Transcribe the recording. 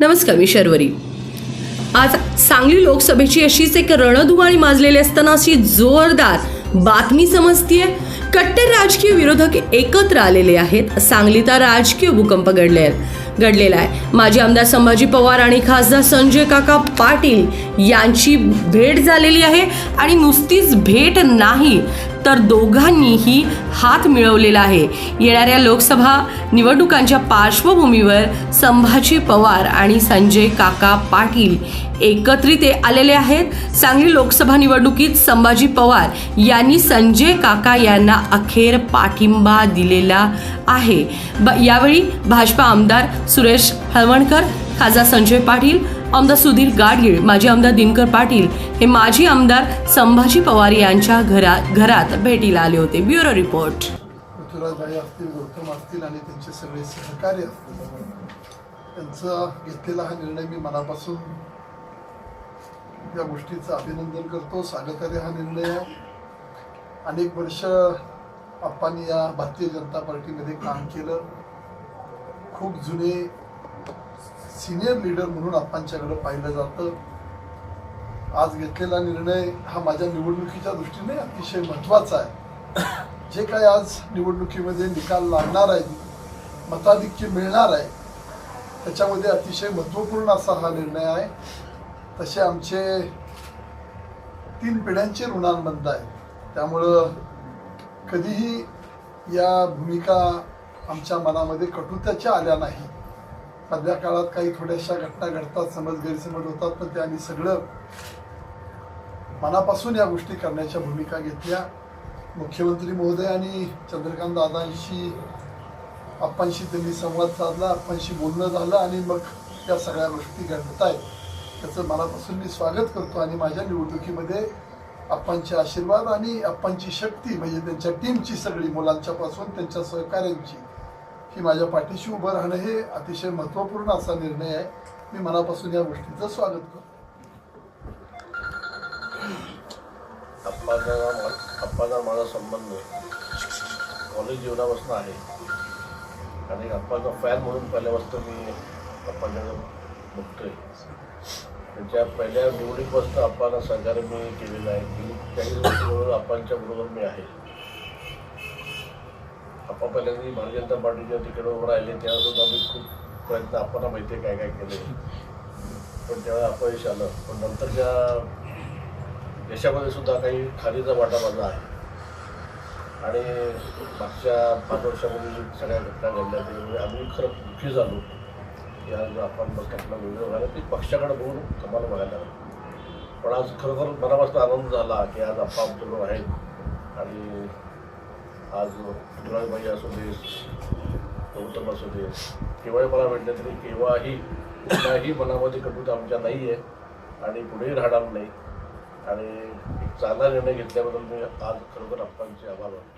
नमस्कार मी शर्वरी. आज सांगली लोकसभेची अशीच एक रणधुमाळी माजलेली असताना अशी जोरदार बातमी समजतीये. कट्टर राजकीय विरोधक एकत्र आलेले आहेत. सांगलीत राजकीय भूकंप घडले आहेत घडलेला आहे. माजी आमदार संभाजी पवार आणि खासदार संजय काका पाटील यांची भेट झालेली आहे आणि नुसतीच भेट नाही. तर दोघांनीही हात मिळवलेला आहे. येणाऱ्या लोकसभा निवडणुकांच्या पार्श्वभूमीवर संभाजी पवार आणि संजय काका पाटील एकत्रित आलेले आहेत. सांगली लोकसभा निवडणुकीत संभाजी पवार यांनी संजय काका यांना अखेर पाठिंबा दिलेला आहे. ब यावेळी भाजपा आमदार सुरेश हळवणकर खासदार संजय पाटील आमदार सुधीर गाडगीळ माजी आमदार दिनकर पाटील हे माजी आमदार संभाजी पवार यांच्या घरात घरात भेटीला आले होते. Bureau report. असतील गौतम असतील आणि त्यांचे सगळे सहकारी असतील. त्यांचा घेतलेला हा निर्णय मी मनापासून या गोष्टीचं अभिनंदन करतो. स्वागतार्ह हा निर्णय आहे अनेक वर्ष आपण या भारतीय जनता पार्टीमध्ये काम केलं. खूप जुने सिनियर लीडर म्हणून आपणच्याकडे पाहिलं जातं. आज घेतलेला निर्णय हा माझ्या निवडणुकीच्या दृष्टीने अतिशय महत्त्वाचा आहे. जे काय आज निवडणुकीमध्ये निकाल लागणार आहे मताधिक्य मिळणार आहे त्याच्यामध्ये अतिशय महत्त्वपूर्ण असा हा निर्णय आहे. तसे आमचे तीन पिढ्यांचे ऋणानुबंध आहे त्यामुळं कधीही या भूमिका आमच्या मनामध्ये कटुत्याच्या आल्या नाही मधल्या काळात काही थोड्याशा घटना घडतात समज गैरसमज होतात पण ते आम्ही सगळं मनापासून या गोष्टी करण्याच्या भूमिका घेतल्या. मुख्यमंत्री महोदय आणि चंद्रकांत दादांशी आप्पांशी त्यांनी संवाद साधला आप्पांशी बोलणं झालं आणि मग त्या सगळ्या गोष्टी घडत आहेत. त्याचं मनापासून मी स्वागत करतो आणि माझ्या निवडणुकीमध्ये आप्पांचे आशीर्वाद आणि आप्पांची शक्ती म्हणजे त्यांच्या टीमची सगळी मुलांच्यापासून त्यांच्या सहकाऱ्यांची. की माझ्या पाठीशी उभं राहणं हे अतिशय महत्त्वपूर्ण असा निर्णय आहे. मी मनापासून या गोष्टीचं स्वागत करतो. अप्पाचा माझा संबंध कॉलेज जीवनापासून आहे. आणि अप्पाचा फॅन म्हणून पहिल्यापासून मी अप्पाच्या बघतोय. त्यांच्या पहिल्या निवडीपासून अप्पाला सहकार्य मी केलेलं आहे. की त्याही वर्षाबरोबर अप्पांच्या बरोबर मी आहे. अप्पा पहिल्यांदा भारतीय म्हणजे जनता पार्टीच्या तिकडे उभं राहिले तेव्हासुद्धा मी खूप प्रयत्न आपण माहिती आहे काय काय केले. पण तेव्हा अपयश आलं. पण नंतरच्या देशामध्ये सुद्धा काही खालीचा वाटा माझा आहे. आणि मागच्या पाच वर्षामध्ये जी सगळ्या घटना घडल्या त्यामुळे म्हणजे आम्ही खरं दुःखी झालो. की आज आपण बघ आपला वेगळं व्हायला ती पक्षाकडे बघून कमाल बघायला पण आज खरोखर मनापासून आनंद झाला की आज आप्पा आमच्याबरोबर आहेत. आणि आज भाई असू दे गौतम असू दे केव्हाही मला भेटले तरी केव्हाही कुठल्याही मनामध्ये कटुता आमच्या नाही आहे आणि पुढेही राहणार नाही. आणि एक चांगला निर्णय घेतल्याबद्दल मी आज खरोखर अप्पांचे आभार मानतो.